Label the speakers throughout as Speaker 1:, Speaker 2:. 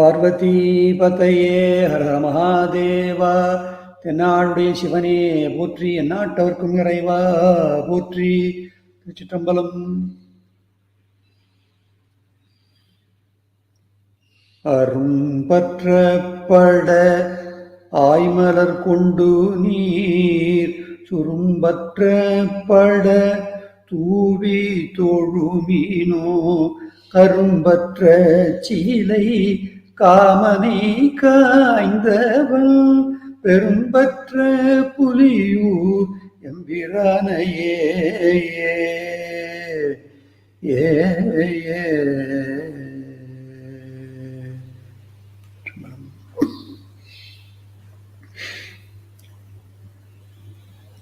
Speaker 1: பார்வதிபதையே ஹரஹர மகாதேவா தென்னாளுடைய சிவனே போற்றி எந்நாட்டவர்க்கும் இறைவா போற்றி. திருச்சிற்றம்பலம். அரும்பற்றப்பட ஆய்மலர் கொண்டு நீர். சுரும்பற்றப்பட தூவி தொழுமீனோ. கரும்பற்ற சீலை காமனை காய்ந்தவள். பெரும்பற்ற புலியூர் எம்பிரானையே. ஏ ஏ.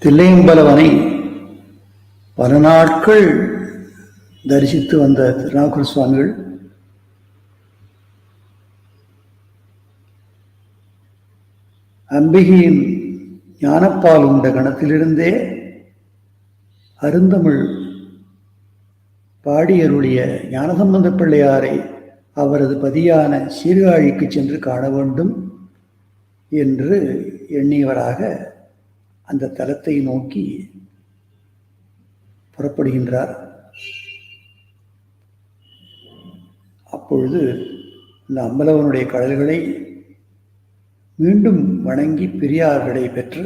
Speaker 1: தில்லையம்பலவனை பல நாட்கள் தரிசித்து வந்த திருநாகூர் சுவாமிகள் அம்பிகையின் ஞானப்பால் உண்ட கணத்திலிருந்தே அருந்தமிழ் பாடியருடைய ஞானசம்பந்த பிள்ளையாரை அவரது பதியான சீர்காழிக்கு சென்று காண வேண்டும் என்று எண்ணியவராக அந்த தலத்தை நோக்கி புறப்படுகின்றார். அப்பொழுது இந்த அம்பலவனுடைய கடல்களை மீண்டும் வணங்கி பெரியார்களை பெற்று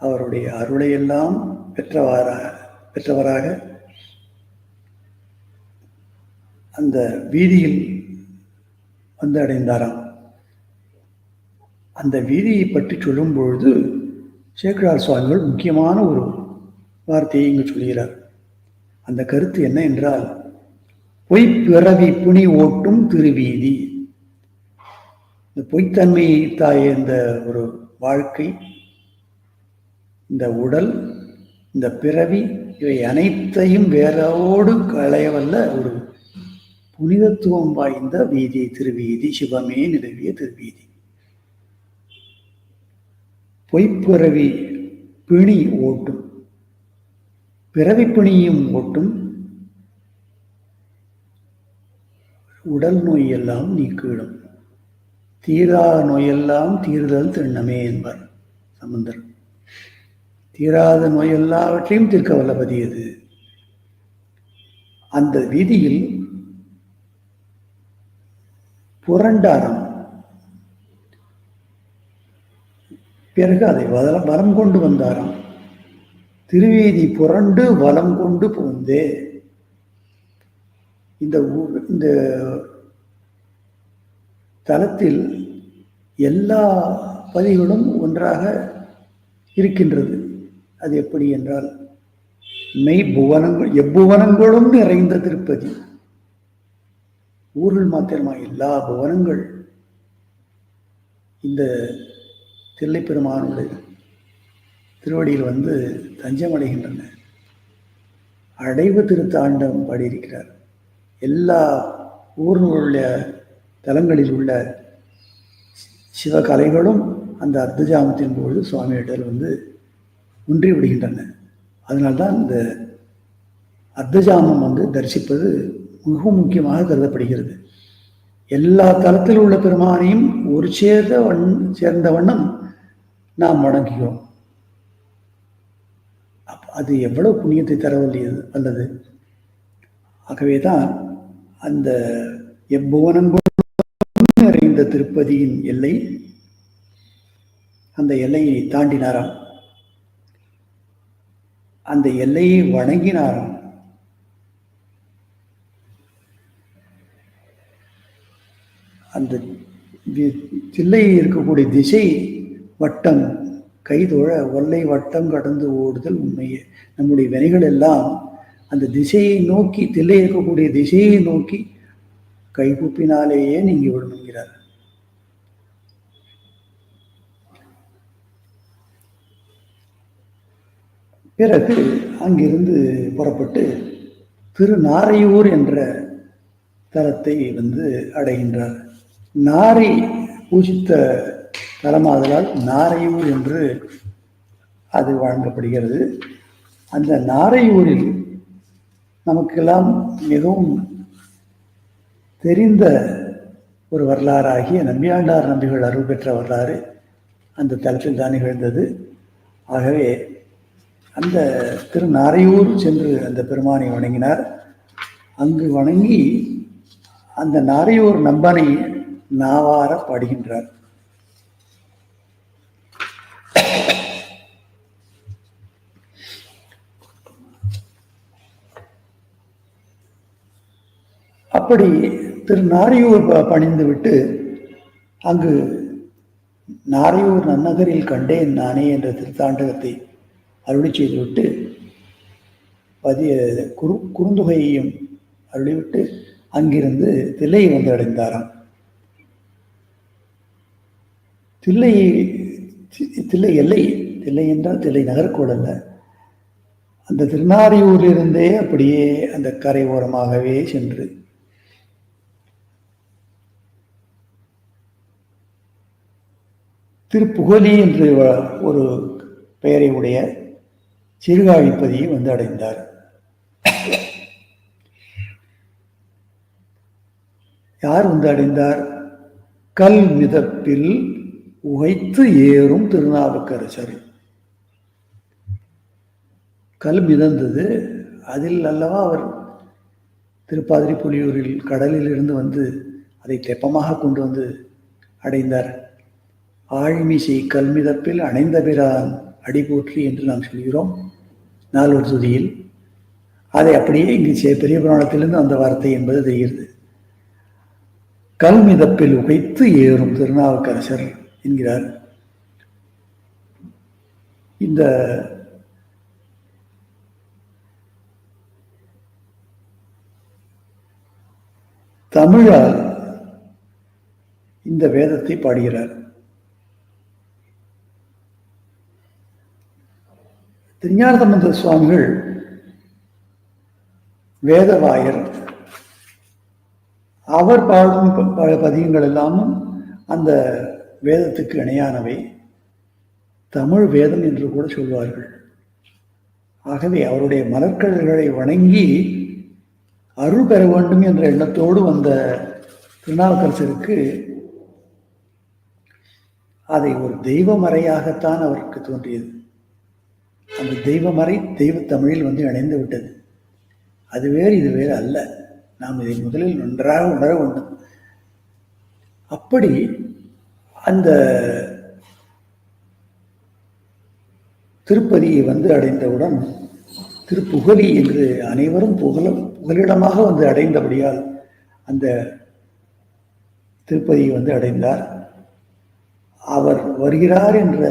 Speaker 1: அவருடைய அருளையெல்லாம் பெற்றவாராக பெற்றவராக அந்த வீதியில் வந்து அடைந்தாராம். அந்த வீதியை பற்றி சொல்லும் பொழுது சேக்கரார் சுவாமிகள் முக்கியமான ஒரு வார்த்தையை இங்கு சொல்கிறார். அந்த கருத்து என்ன என்றால் பொய்ப்பிறவி புனி ஓட்டும் திருவீதி. இந்த பொய்த்தன்மை தாய இந்த ஒரு வாழ்க்கை இந்த உடல் இந்த பிறவி இவை அனைத்தையும் வேறோடு களையவல்ல ஒரு புனிதத்துவம் வாய்ந்த வீதி திருவீதி சிவமே நிலவிய திருவீதி. பொய்ப்பிறவி பிணி ஓட்டும் பிறவி பிணியும் ஓட்டும் உடல் நோயெல்லாம் நீக்கிடும் தீரா நோயெல்லாம் தீர்தல் திண்ணமே என்பார் சம்பந்தர் தீராத நோய் எல்லாவற்றையும் தீர்க்க வல்லபதி அது. அந்த வீதியில் புரண்டாரம். பிறகு அதை வலம் கொண்டு வந்தாராம். திருவீதி புரண்டு வலம் கொண்டு போந்தே இந்த இந்த தலத்தில் எல்லா பதிகளும் ஒன்றாக இருக்கின்றது. அது எப்படி என்றால் மெய் புவனங்கள் எப்புவனங்களும் நிறைந்த திருப்பதி. ஊர்கள் மாத்திரமா எல்லா புவனங்கள் இந்த தில்லைப்பெருமானுடைய திருவடியில் வந்து தஞ்சமடைகின்றன. அடைவு திருத்தாண்டம் பாடியிருக்கிறார். எல்லா ஊர்களுடைய தலங்களில் உள்ள சிவகலைகளும் அந்த அர்த்தஜாமத்தின் பொழுது சுவாமியிடல் வந்து ஒன்றி விடுகின்றன. அதனால்தான் இந்த அர்த்தஜாமம் வந்து தரிசிப்பது மிகவும் முக்கியமாக கருதப்படுகிறது. எல்லா தலத்தில் உள்ள பெருமானையும் ஒரு சேர்ந்த வண் சேர்ந்த வண்ணம் நாம் வணங்குகிறோம். அது எவ்வளவு புண்ணியத்தை தரவல்லியது அல்லது ஆகவே தான் அந்த எப்புவனங்களும் நிறைந்த திருப்பதியின் எல்லை அந்த எல்லையை தாண்டினாராம். அந்த எல்லையை வணங்கினாராம். அந்த தில்லையில் இருக்கக்கூடிய திசை வட்டம் கைதொழ ஒல்லை வட்டம் கடந்து ஓடுதல் உண்மையே. நம்முடைய வினைகள் எல்லாம் அந்த திசையை நோக்கி தில்லை இருக்கக்கூடிய திசையை நோக்கி கைகூப்பினாலேயே நீங்கி விடும் என்கிறார். பிறகு அங்கிருந்து புறப்பட்டு திருநாரையூர் என்ற தலத்தை வந்து அடைகின்றார். நாரை பூஜித்த தலமாதலால் நாரையூர் என்று அது வழங்கப்படுகிறது. அந்த நாரையூரில் நமக்கெல்லாம் மிகவும் தெரிந்த ஒரு வரலாறாகிய நம்பியாண்டார் நம்பிகள் அருள் பெற்ற வரலாறு அந்த தளத்தில் தான் நிகழ்ந்தது. ஆகவே அந்த திருநாரையூர் சென்று அந்த பெருமானை வணங்கினார். அங்கு வணங்கி அந்த நாரையூர் நம்பனை நாவார பாடுகின்றார். அப்படி திரு நாரியூர் ப- அங்கு நாரையூர் நன்னகரில் கண்டேன் நானே என்ற திருத்தாண்டகத்தை அருளி செய்துவிட்டு பதிய குறு குறுந்தொகையையும் அருளிவிட்டு அங்கிருந்து தில்லை வந்து அடைந்தாராம் தில்லை தில்லை எல்லை தில்லை என்றால் தில்லை நகர்கோடு அல்ல. அந்த திருநாரியூரிலிருந்தே அப்படியே அந்த கரை ஓரமாகவே சென்று திருப்புகலி என்று ஒரு பெயரை உடைய சீர்காழிப்பதியை வந்து அடைந்தார். யார் வந்து அடைந்தார்? கல் மிதப்பில் உகைத்து ஏறும் திருநாவுக்கரசர். கல் மிதந்தது அதில் அல்லவா அவர் திருப்பாதிரி புலியூரில் கடலில் இருந்து வந்து அதை தெப்பமாக கொண்டு வந்து அடைந்தார். ஆழ்மிசை கல்மிதப்பில் அணைந்த பிரான் அடிபோற்றி என்று நாம் சொல்கிறோம். நாலூர் துதியில் அதை அப்படியே இங்கு சே- பெரிய புராணத்திலிருந்து அந்த வார்த்தை என்பது தெரிகிறது. கல்மிதப்பில் உகைத்து ஏறும் திருநாவுக்கரசர் என்கிறார். இந்த தமிழால் இந்த வேதத்தை பாடுகிறார். திருஞானசம்பந்த சுவாமிகள் வேதவாயர். அவர் பாடும் பல ப- பதியங்கள் எல்லாமும் அந்த வேதத்துக்கு இணையானவை. தமிழ் வேதம் என்று கூட சொல்வார்கள். ஆகவே அவருடைய மலர்கடல்களை வணங்கி அருள் பெற வேண்டும் என்ற எண்ணத்தோடு வந்த திருநாவுக்கரசருக்கு அதை ஒரு தெய்வமறையாகத்தான் அவருக்கு தோன்றியது. அந்த தெய்வமறை தெய்வ தமிழில் வந்து இணைந்து விட்டது. அது வேறு இது வேறு அல்ல. நாம் இதை முதலில் நன்றாக உணர வேண்டும். அப்படி அந்த திருப்பதியை வந்து அடைந்தவுடன் திருப்புகலி என்று அனைவரும் புகழ புகலிடமாக வந்து அடைந்தபடியால் அந்த திருப்பதியை வந்து அடைந்தார். அவர் வருகிறார் என்ற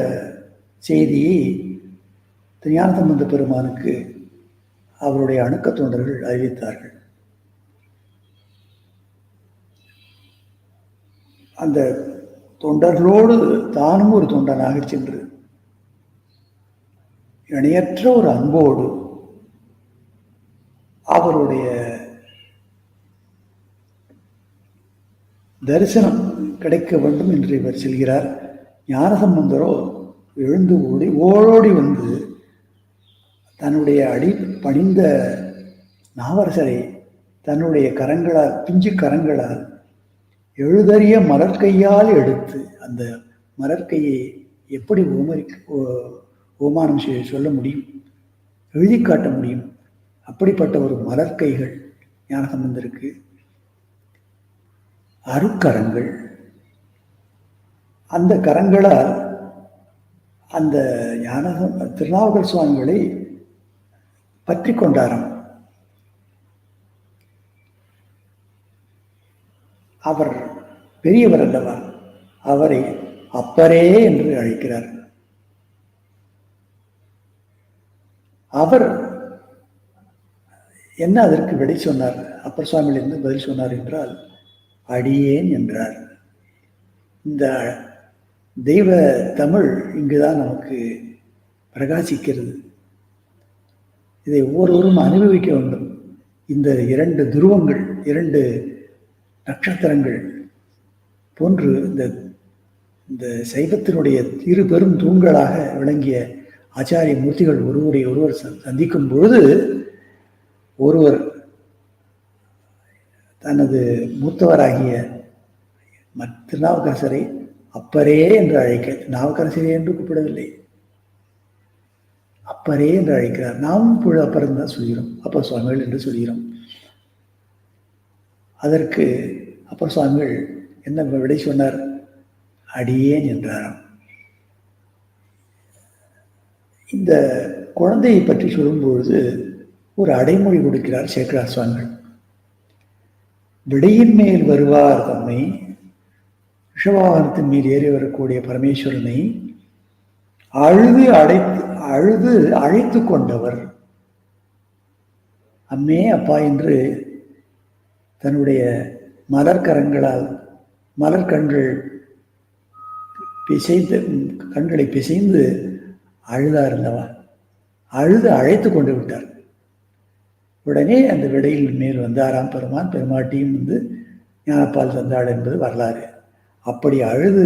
Speaker 1: செய்தியை ஞானசம்பந்த பெருமானுக்கு அவருடைய அணுக்க தொண்டர்கள் அறிவித்தார்கள் அந்த தொண்டர்களோடு தானும் ஒரு தொண்டனாக சென்று இணையற்ற ஒரு அன்போடு அவருடைய தரிசனம் கிடைக்க வேண்டும் என்று இவர் செல்கிறார். ஞானசம்பந்தரோ எழுந்து ஓடி ஓடோடி வந்து தன்னுடைய அடி பணிந்த நாவரசரை தன்னுடைய கரங்களால் பிஞ்சு கரங்களால் எழுதறிய மலர்கையால் எடுத்து அந்த மலர்கையை எப்படி ஓமரி ஓ- ஓமானம் செய்ய சொல்ல முடியும்? எழுதி காட்ட முடியும். அப்படிப்பட்ட ஒரு மலர்கைகள் ஞானசம்பந்தருக்கு அருக்கரங்கள். அந்த கரங்களால் அந்த ஞானசம் திருநாவுக்கர் சுவாமிகளை பற்றி கொண்டாராம். அவர் பெரியவர் அல்லவா? அவரை அப்பரே என்று அழைக்கிறார். அவர் என்ன அதற்கு விடை சொன்னார்? அப்பர் சுவாமியிலிருந்து பதில் சொன்னார் என்றால் அடியேன் என்றார். இந்த தெய்வ தமிழ் இங்குதான் நமக்கு பிரகாசிக்கிறது. இதை ஒவ்வொருவரும் அனுபவிக்க வேண்டும். இந்த இரண்டு துருவங்கள் இரண்டு நட்சத்திரங்கள் போன்று இந்த இந்த சைவத்தினுடைய இரு பெரும் தூண்களாக விளங்கிய ஆச்சாரிய மூர்த்திகள் ஒருவரை ஒருவர் சந்திக்கும் பொழுது ஒருவர் தனது மூத்தவராகிய திருநாவுக்கரசரை அப்பரே என்று அழைக்க நாவுக்கரசரே என்று கூப்பிடவில்லை. அப்பரே என்று அழைக்கிறார். நாமும் புழு அப்பறம் தான் சொல்கிறோம். அப்பர் சுவாமிகள் என்று சொல்கிறோம். அதற்கு அப்பர் சுவாமிகள் என்ன விடை சொன்னார்? அடியேன் என்றாராம் இந்த குழந்தையை பற்றி சொல்லும்பொழுது ஒரு அடைமொழி கொடுக்கிறார் சேக்கரார் சுவாமிகள். விடையின் மேல் வருவார் தம்மை விஷவாகனத்தின் மேல் ஏறி வரக்கூடிய பரமேஸ்வரனை அழுது அழைத்து அழுது அழைத்து கொண்டவர். அம்மே அப்பா என்று தன்னுடைய மலர்கரங்களால் மலர் கண்கள் பிசைந்து கண்களை பிசைந்து அழுதார் இருந்தவன் அழுது அழைத்து கொண்டு விட்டார். உடனே அந்த விடையில் மேல் வந்தாராம் பெருமான் பெருமாட்டியும் வந்து ஞானப்பால் தந்தாள் என்பது வரலாறு. அப்படி அழுது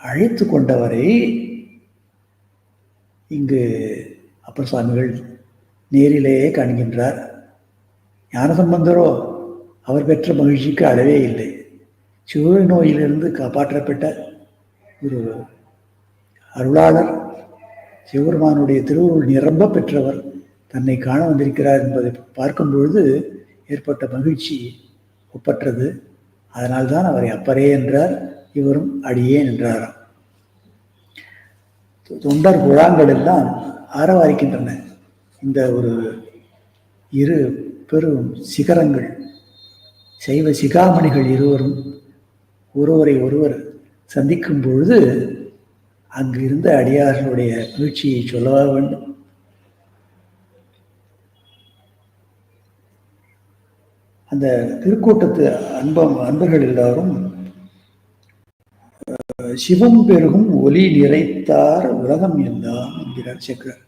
Speaker 1: அழைத்து கொண்டவரை இங்கு அப்பர் சுவாமிகள் நேரிலேயே காண்கின்றார். ஞானசம்பந்தரோ அவர் பெற்ற மகிழ்ச்சிக்கு அளவே இல்லை. சிவ நோயிலிருந்து காப்பாற்றப்பட்ட ஒரு அருளாளர் சிவபெருமானுடைய திருவுருள் நிரம்ப பெற்றவர் தன்னை காண வந்திருக்கிறார் என்பதை பார்க்கும் பொழுது ஏற்பட்ட மகிழ்ச்சி ஒப்பற்றது. அதனால்தான் அவரை அப்பரே என்றார் இவரும் அடியே என்றாராம் தொண்டர் குழாங்கள் எல்லாம் ஆரவாரிக்கின்றன. இந்த ஒரு இரு பெரும் சிகரங்கள் சைவ சிகாமணிகள் இருவரும் ஒருவரை ஒருவர் சந்திக்கும் பொழுது அங்கு இருந்த அடியார்களுடைய வீழ்ச்சியை சொல்லவா வேண்டும்? அந்த திருக்கூட்டத்து அன்பம் அன்பர்கள் எல்லாரும் சிவம் பெருகும் ஒலி நிறைத்தார் உலகம் எல்லாம் என்கிறார் சக்கரர்.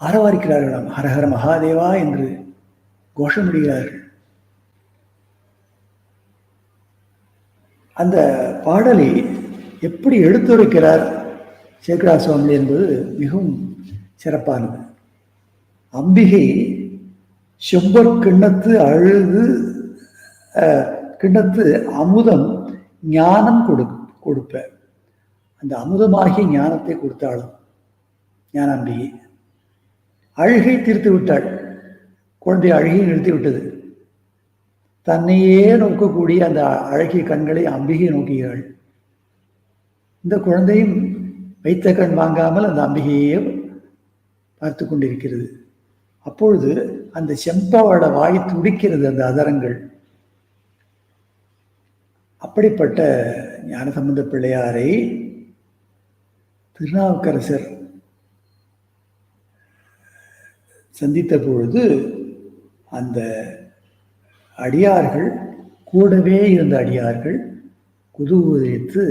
Speaker 1: ஆரவாரிக்கிறார்களாம் ஹரஹர மகாதேவா என்று கோஷமிடுகிறார்கள் அந்த பாடலை எப்படி எடுத்துரைக்கிறார் சேகரா சுவாமி என்பது மிகவும் சிறப்பானது. அம்பிகை செம்பர் கிண்ணத்து அழுது கிண்ணத்து அமுதம் ஞானம் கொடுக்கும். கொடுப்ப அந்த அமுதமாகிய ஞானத்தை கொடுத்தாலும் ஞானாம்பிகை. அழுகை தீர்த்து விட்டாள். குழந்தை அழுகையை நிறுத்தி விட்டது. தன்னையே நோக்கக்கூடிய அந்த அழகிய கண்களை அம்பிகை நோக்குகிறாள். இந்த குழந்தையும் வைத்த கண் வாங்காமல் அந்த அம்பிகையே பார்த்து கொண்டிருக்கிறது. அப்பொழுது அந்த செம்பவள வாய் துடிக்கிறது அந்த அதரங்கள். அப்படிப்பட்ட ஞானசம்பந்த பிள்ளையாரை திருநாவுக்கரசர் சந்தித்த பொழுது அந்த அடியார்கள் கூடவே இருந்த அடியார்கள் குதூகலித்து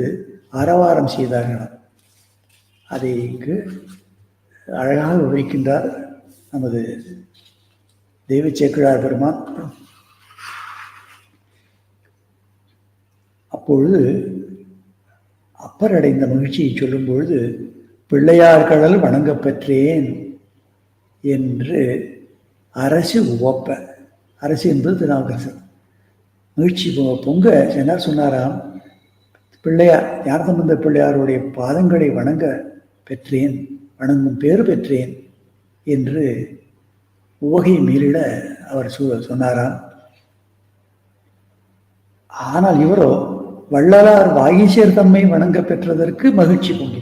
Speaker 1: அரவாரம் செய்தார்களாம். அதை இங்கு அழகாக விவரிக்கின்றார் நமது தெய்வ சேக்கிழார் பெருமான். அப்பொழுது அப்பரடைந்த மகிழ்ச்சியை சொல்லும் பொழுது பிள்ளையார் கடல் வணங்கப் பெற்றேன் என்று அரசு உவப்ப. அரசு என்பது திருநாவுக்கரசர் மகிழ்ச்சி பொங்க என்ன சொன்னாராம் பிள்ளையார் ஞானசம்பந்த பிள்ளையாருடைய பாதங்களை வணங்க பெற்றேன் வணங்கும் பேர் பெற்றேன் என்று உவகை மீறிட அவர் சொன்னாராம். ஆனால் இவரோ வள்ளலார் வாகீசர் தம்மை வணங்க பெற்றதற்கு மகிழ்ச்சி பொங்கி.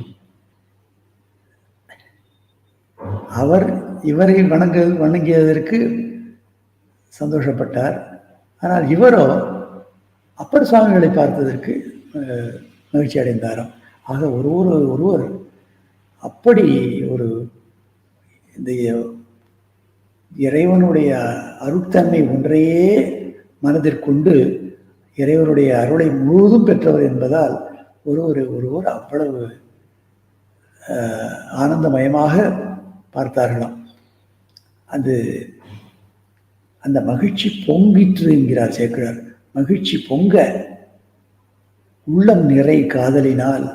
Speaker 1: அவர் இவரை வணங்க வணங்கியதற்கு சந்தோஷப்பட்டார். ஆனால் இவரோ அப்பர் சுவாமிகளை பார்த்ததற்கு மகிழ்ச்சி அடைந்தாராம். ஆக ஒருவர் ஒருவர் அப்படி ஒரு இந்த இறைவனுடைய அருட்தன்மை ஒன்றையே மனதிற்கொண்டு இறைவனுடைய அருளை முழுவதும் பெற்றவர் என்பதால் ஒருவர் ஒருவர் அவ்வளவு ஆனந்தமயமாக பார்த்தார்களாம். அது அந்த மகிழ்ச்சி பொங்கிற்று என்கிறார் சேக்கிழார். மகிழ்ச்சி பொங்க உள்ளம் நிறை காதலினால்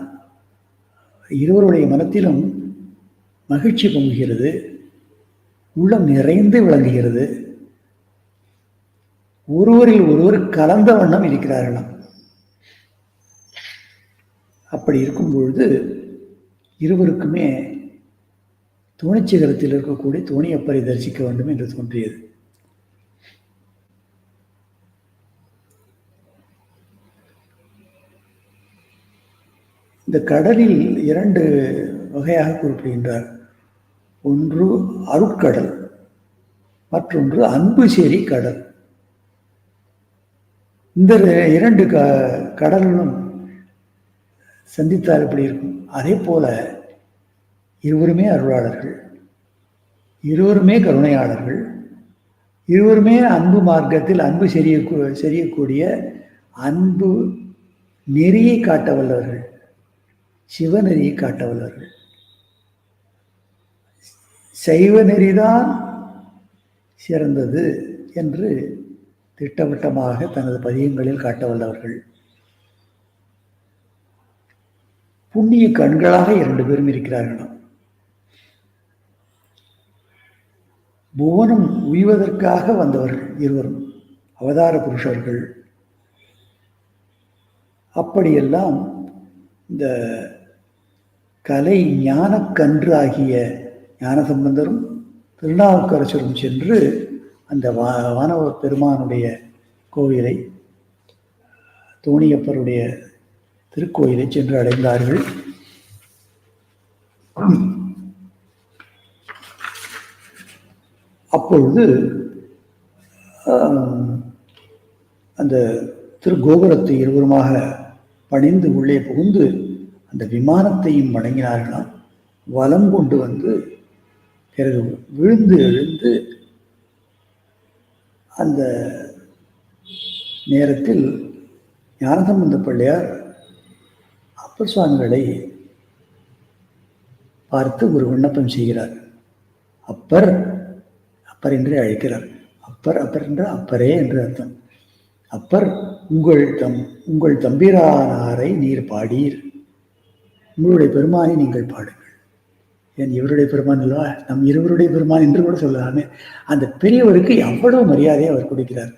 Speaker 1: இருவருடைய மனத்திலும் மகிழ்ச்சி பொங்குகிறது உள்ளம் நிறைந்து விளங்குகிறது. ஒருவரில் ஒருவர் கலந்த வண்ணம் இருக்கிறார்களாம். அப்படி இருக்கும் பொழுது இருவருக்குமே தோணிச்சிகரத்தில் இருக்கக்கூடிய துணியப்பரை தரிசிக்க வேண்டும் என்று தோன்றியது. இந்த கடலில் இரண்டு வகையாக குறிப்பிடுகின்றார். ஒன்று அருட்கடல் மற்றொன்று அன்பு சேரி கடல். இந்த இரண்டு க கடல்களும் சந்தித்தால் எப்படி இருக்கும்? அதே போல இருவருமே அருளாளர்கள் இருவருமே கருணையாளர்கள் இருவருமே அன்பு மார்க்கத்தில் அன்பு செறிய செறியக்கூடிய அன்பு நெறியை காட்ட வல்லவர்கள் சிவநெறியை காட்ட வல்லவர்கள். சைவ நெறிதான் சிறந்தது என்று திட்டவட்டமாக தனது பதியங்களில் காட்ட வல்லவர்கள். புண்ணிய கண்களாக இரண்டு பேரும் இருக்கிறார்களாம். புவனம் உய்வதற்காக வந்தவர்கள் இருவரும் அவதார புருஷர்கள். அப்படியெல்லாம் இந்த கலை ஞானக்கன்று ஆகிய ஞானசம்பந்தரும் திருநாவுக்கரசரும் சென்று அந்த வா வானவ பெருமானுடைய கோவிலை தோணியப்பருடைய திருக்கோயிலை சென்று அடைந்தார்கள். அப்பொழுது அந்த திரு கோபுரத்தை இருவருமாக பணிந்து உள்ளே புகுந்து அந்த விமானத்தையும் வணங்கினார்களாம். வலம் கொண்டு வந்து பிறகு விழுந்து எழுந்து அந்த நேரத்தில் ஞானசம்பந்த பிள்ளையார் அப்பர் சுவாமிகளை பார்த்து ஒரு விண்ணப்பம் செய்கிறார். அப்பர் அப்பர் என்றே அழைக்கிறார். அப்பர் அப்பர் என்ற அப்பரே என்று அர்த்தம். அப்பர் உங்கள் தம் உங்கள் தம்பிரானாரை நீர் பாடீர். உங்களுடைய பெருமானை நீங்கள் பாடுங்கள். என் இவருடைய பெருமான் இல்லவா நம் இருவருடைய பெருமான் என்று கூட சொல்லலாமே. அந்த பெரியவருக்கு எவ்வளவு மரியாதையை அவர் கொடுக்கிறார்?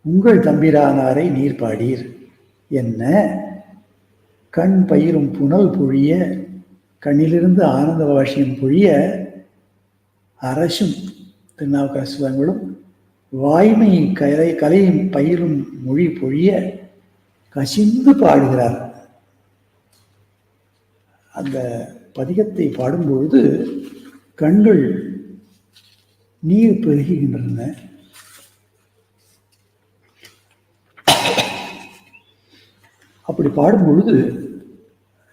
Speaker 1: உங்கள் தம்பிரானாரை நீர் பாடீர். என்ன? கண் பயிரும் புனல் பொழிய கண்ணிலிருந்து ஆனந்த வாஷியம் பொழிய அரசும் திருநாவுக்கரசுவங்களும் வாய்மை கலை கலையும் பயிரும் மொழி பொழிய கசிந்து பாடுகிறார். அந்த பதிகத்தை பாடும்பொழுது கண்கள் நீர் பெருகின்றன அப்படி பாடும் பொழுது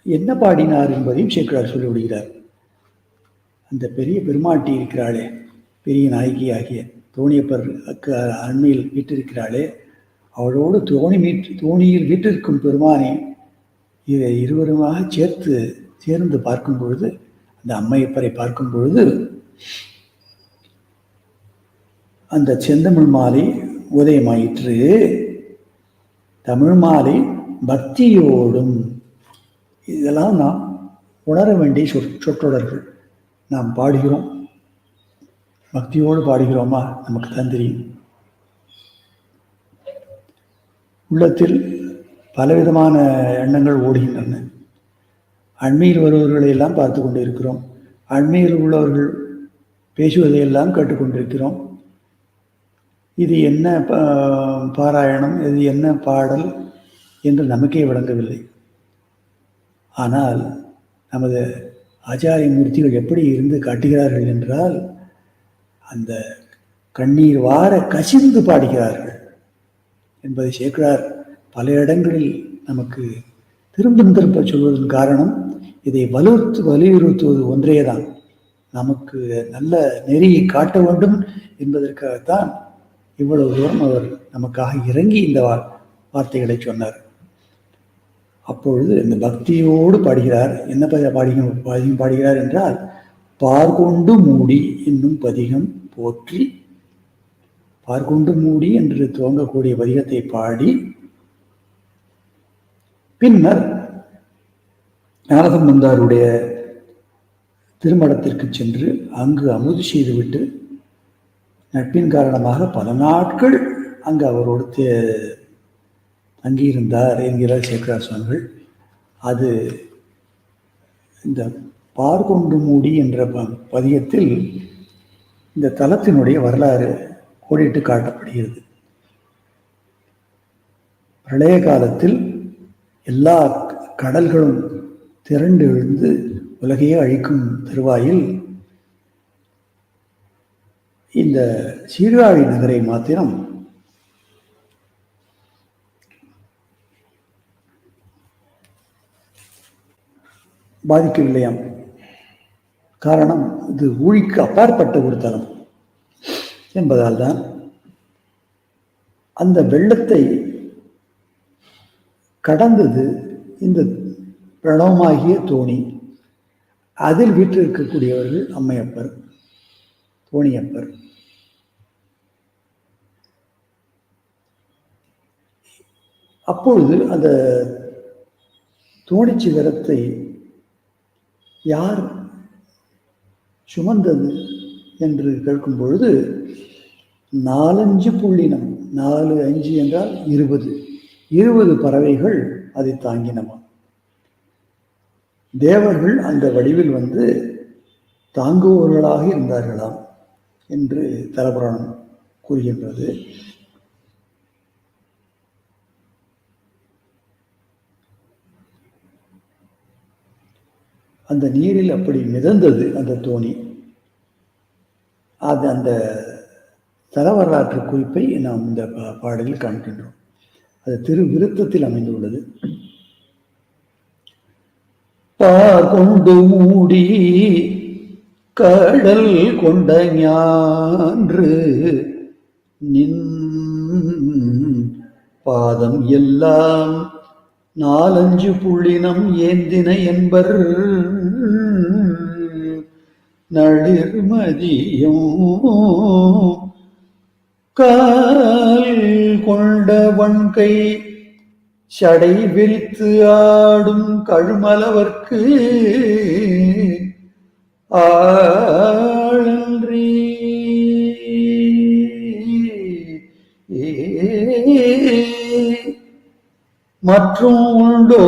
Speaker 1: என்ன பாடினார் என்பதையும் சேக்கரார் சொல்லிவிடுகிறார். அந்த பெரிய பெருமாட்டி இருக்கிறாளே பெரிய நாயகி ஆகிய தோணியப்பர் அண்மையில் வீட்டிருக்கிறாளே அவளோடு தோணி மீட் தோணியில் வீட்டிற்கும் பெருமானை இதை இருவருமாக சேர்த்து சேர்ந்து பார்க்கும் பொழுது அந்த அம்மையப்பரை பார்க்கும் பொழுது அந்த செந்தமிழ் மாலை உதயமாயிற்று. தமிழ் மாலை பக்தியோடும். இதெல்லாம் நாம் உணர வேண்டிய சொற் சொற்றொடர்கள். நாம் பாடுகிறோம். பக்தியோடு பாடுகிறோமா? நமக்கு தான் தெரியும். உள்ளத்தில் பலவிதமான எண்ணங்கள் ஓடுகின்றன. அண்மையில் வருபவர்களை எல்லாம் பார்த்து கொண்டிருக்கிறோம். அண்மையில் உள்ளவர்கள் பேசுவதையெல்லாம் கேட்டுக்கொண்டிருக்கிறோம். இது என்ன பாராயணம் இது என்ன பாடல் என்று நமக்கே விளங்கவில்லை. ஆனால் நமது ஆச்சாரிய மூர்த்திகள் எப்படி இருந்து காட்டுகிறார்கள் என்றால் அந்த கண்ணீர் வார கசிந்து பாடுகிறார்கள் என்பதை சேர்க்கிறார் பல இடங்களில் நமக்கு திரும்ப திரும்ப சொல்வதன் காரணம் இதை வலியுறுத்து வலியுறுத்துவது ஒன்றேதான். நமக்கு நல்ல நெறியை காட்ட வேண்டும் என்பதற்காகத்தான் இவ்வளவு தூரம் அவர் நமக்காக இறங்கி இந்த வார்த்தைகளை சொன்னார். அப்பொழுது இந்த பக்தியோடு பாடுகிறார். என்ன பாடிக பதிகம் பாடுகிறார் என்றால் பார்கொண்டு மூடி என்னும் பதிகம் போற்றி பார்கொண்டு மூடி என்று துவங்கக்கூடிய பதிகத்தை பாடி பின்னர் நட்பின் காரணமாக பல நாட்கள் அங்கு அவரோடு தே- தங்கியிருந்தார் என்கிறார் சேகரா சுவாமிகள். அது இந்த பார்கொண்டு மூடி என்ற பதியத்தில் இந்த தலத்தினுடைய வரலாறு கோடிட்டு காட்டப்படுகிறது. பிரளய காலத்தில் எல்லா கடல்களும் திரண்டு எழுந்து உலகையே அழிக்கும் தருவாயில் இந்த சீர்காழி நகரை மாத்திரம் பாதிக்கவில்லையாம் காரணம் இது ஊழிக்கு அப்பாற்பட்ட ஒரு தலம் என்பதால் தான் அந்த வெள்ளத்தை கடந்தது இந்த பிரணவமாகிய தோணி. அதில் வீற்றிருக்கக்கூடியவர்கள் அம்மையப்பர் தோணியப்பர். அப்பொழுது அந்த தோணி சிகரத்தை யார் சுமந்தது என்று கேட்கும் பொழுது நாலஞ்சு புள்ளினம் நாலு அஞ்சு என்றால் இருபது. இருபது பறவைகள் அதை தாங்கினமா? தேவர்கள் அந்த வடிவில் வந்து தாங்குபவர்களாக இருந்தார்களாம் என்று தலபுராணம் கூறுகின்றது. அந்த நீரில் அப்படி மிதந்தது அந்த தோணி. அது அந்த தல வரலாற்று குறிப்பை நாம் இந்த பா- பாடலில் காண்கின்றோம். அது திரு விருத்தத்தில் அமைந்துள்ளது. கொண்டு மூடி கடல் கொண்ட ஞான்று நின் பாதம் எல்லாம் நாலஞ்சு புள்ளினம் ஏந்தின என்பர் நளிர்மதியும் கால் கொண்ட வன்கை சடை விரித்து ஆடும் கழுமலவர்க்கு ஆழன்றி மற்றும் உண்டோ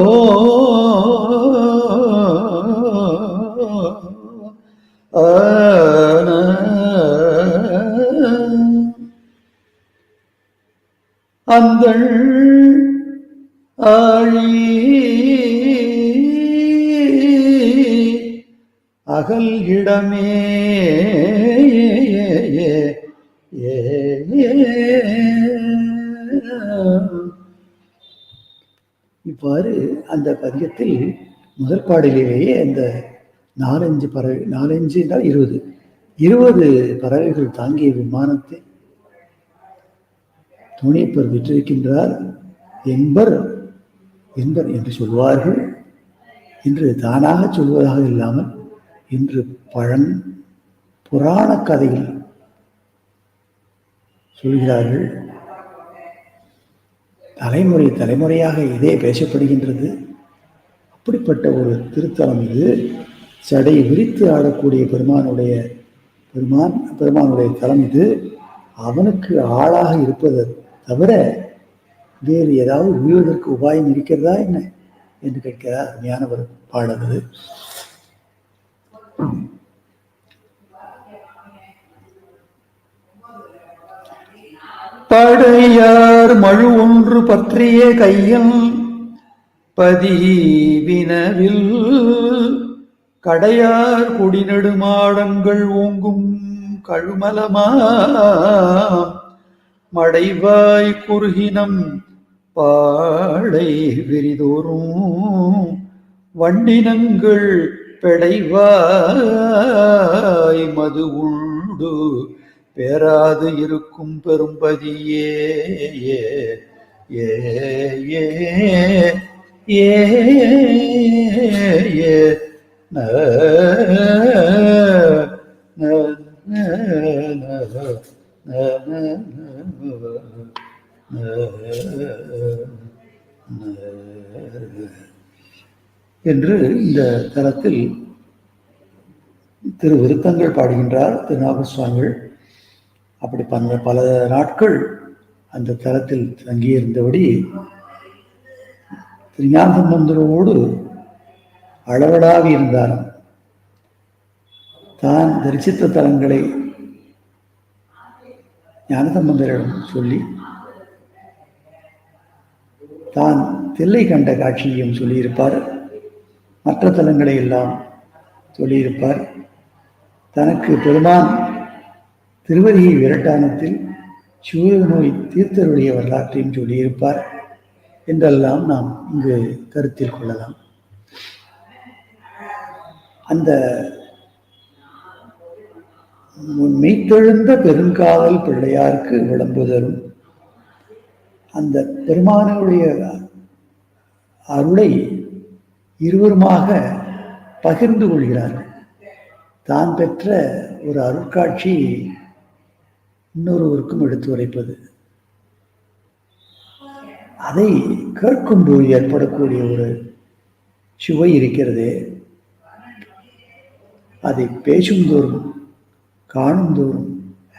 Speaker 1: அந்த ஆழி. அகல் இடமே. இவ்வாறு அந்த பதியத்தில் முதற்பாடலிலேயே அந்த நாலஞ்சு பறவை நாலஞ்சு என்றால் இருபது. இருபது பறவைகள் தாங்கிய விமானத்தை துணிப்பர் விற்றிருக்கின்றார் என்பர் என்பர் என்று சொல்வார்கள். என்று தானாக சொல்வதாக இல்லாமல் இன்று பழம் புராண கதையில் சொல்கிறார்கள். தலைமுறை தலைமுறையாக இதே பேசப்படுகின்றது. அப்படிப்பட்ட ஒரு திருத்தலம் இது. சடை விரித்து ஆடக்கூடிய பெருமானுடைய பெருமான் பெருமானுடைய தலம் இது. அவனுக்கு ஆளாக இருப்பது தவிர வேறு ஏதாவது உய்வதற்கு உபாயம் இருக்கிறதா என்ன என்று கேட்கிறார் அருமையான ஒரு பாடல் படையார் மழு ஒன்று பற்றிய கையில் பதிவினவில் கடையார் குடிநெடுமாடங்கள் ஓங்கும் கழுமலமா மடைவாய் குறுகினம் பாடை விரிதோறும். வண்டினங்கள் பெடைவாய் மது உண்டு பெறாது இருக்கும் பெரும்பதியே. ஏ ஏ ஏ ந ந ந ந என்று இந்த தலத்தில் திரு விருத்தங்கள் பாடுகின்றார் திருநாக சுவாமிகள். அப்படி பல பல நாட்கள் அந்த தலத்தில் தங்கியிருந்தபடி திருஞான சம்பந்தரோடு அளவலாக இருந்தாராம். தான் தரிசித்த தலங்களை ஞானசம்பந்தரிடம் சொல்லி தான் தில்லை கண்ட காட்சியையும் சொல்லியிருப்பார். மற்ற தலங்களை எல்லாம் சொல்லியிருப்பார். தனக்கு பெருமான் திருவதியை விரட்டானத்தில் சூரிய நோய் தீர்த்தருடைய வரலாற்றையும் சொல்லியிருப்பார் என்றெல்லாம் நாம் இங்கு கருத்தில் கொள்ளலாம். அந்த மெய்த்தெழுந்த பெருங்காதல் பிள்ளையாருக்கு விளம்புதலும் அந்த பெருமானுடைய அருளை இருவருமாக பகிர்ந்து கொள்கிறார்கள். தான் பெற்ற ஒரு அருட்காட்சி இன்னொருவருக்கும் எடுத்து உரைப்பது. அதை கேட்கும்போது ஏற்படக்கூடிய ஒரு சுவை இருக்கிறதே. அதை பேசுந்தோறும் காணுந்தோறும்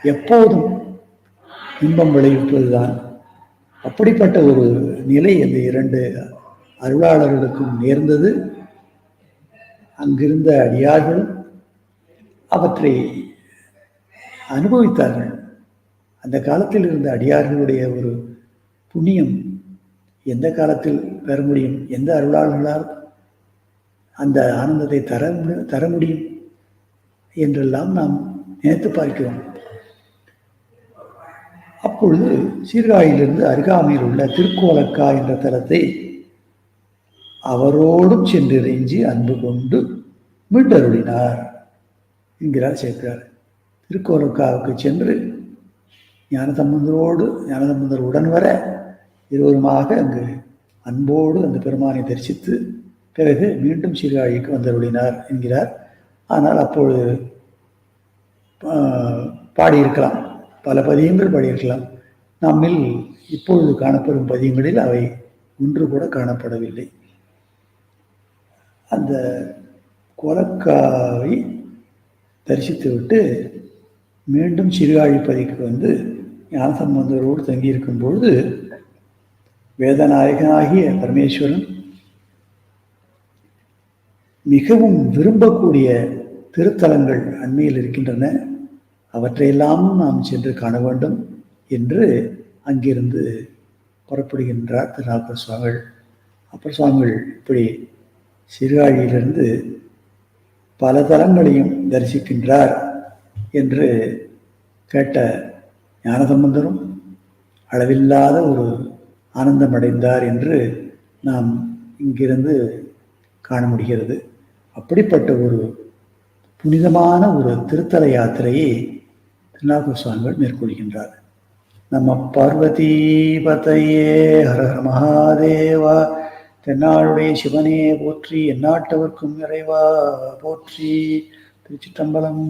Speaker 1: எப்போதும் இன்பம் விளைவிப்பதுதான். அப்படிப்பட்ட ஒரு நிலை அந்த இரண்டு அருளாளர்களுக்கும் நேர்ந்தது. அங்கிருந்த அடியார்களும் அவற்றை அனுபவித்தார்கள். அந்த காலத்தில் இருந்த அடியார்களுடைய ஒரு புண்ணியம் எந்த காலத்தில் பெற முடியும்? எந்த அருளாளர்களால் அந்த ஆனந்தத்தை தர தர முடியும்? என்றெல்லாம் நாம் நினைத்து பார்க்கிறோம். அப்பொழுது சீர்காழியிலிருந்து அருகாமையில் உள்ள திருக்கோலக்கா என்ற தலத்தை அவரோடும் சென்றிறைஞ்சி அன்பு கொண்டு மீட்டருளினார் என்கிறார் சேர்க்கிறார் திருக்கோலக்காவுக்கு சென்று ஞானசம்பந்தரோடு ஞானசம்பந்தர் உடன் வர இருவருமாக அங்கு அன்போடு அந்த பெருமானை தரிசித்து பிறகு மீண்டும் சீர்காழிக்கு வந்தருளினார் என்கிறார் ஆனால் அப்பொழுது பாடியிருக்கலாம். பல பதியங்கள் பாடியிருக்கலாம். நம்மில் இப்பொழுது காணப்படும் பதியங்களில் அவை ஒன்று கூட காணப்படவில்லை. அந்த கொலக்காவை தரிசித்துவிட்டு மீண்டும் சிறுகாழிப்பதிக்கு வந்து ஞானசம்பந்தரோடு தங்கியிருக்கும் பொழுது வேதநாயகனாகிய பரமேஸ்வரன் மிகவும் விரும்பக்கூடிய திருத்தலங்கள் அண்மையில் இருக்கின்றன. அவற்றையெல்லாம் நாம் சென்று காண வேண்டும் என்று அங்கிருந்து புறப்படுகின்றார் திருநாகர் சுவாமிகள். அப்பர் சுவாமிகள் இப்படி சிறுகாழியிலிருந்து பல தலங்களையும் தரிசிக்கின்றார் என்று கேட்ட ஞானசம்பந்தரும் அளவில்லாத ஒரு ஆனந்தம் அடைந்தார் என்று நாம் இங்கிருந்து காண முடிகிறது. அப்படிப்பட்ட ஒரு புனிதமான ஒரு திருத்தல யாத்திரையை திருநாகூர் சுவாமிகள் மேற்கொள்கின்றார். நம்ம பார்வதி பதையே ஹரஹர மகாதேவா தென்னாளுடைய சிவனே போற்றி எந்நாட்டவர்க்கும் இறைவா போற்றி திருச்சிற்றம்பலம்.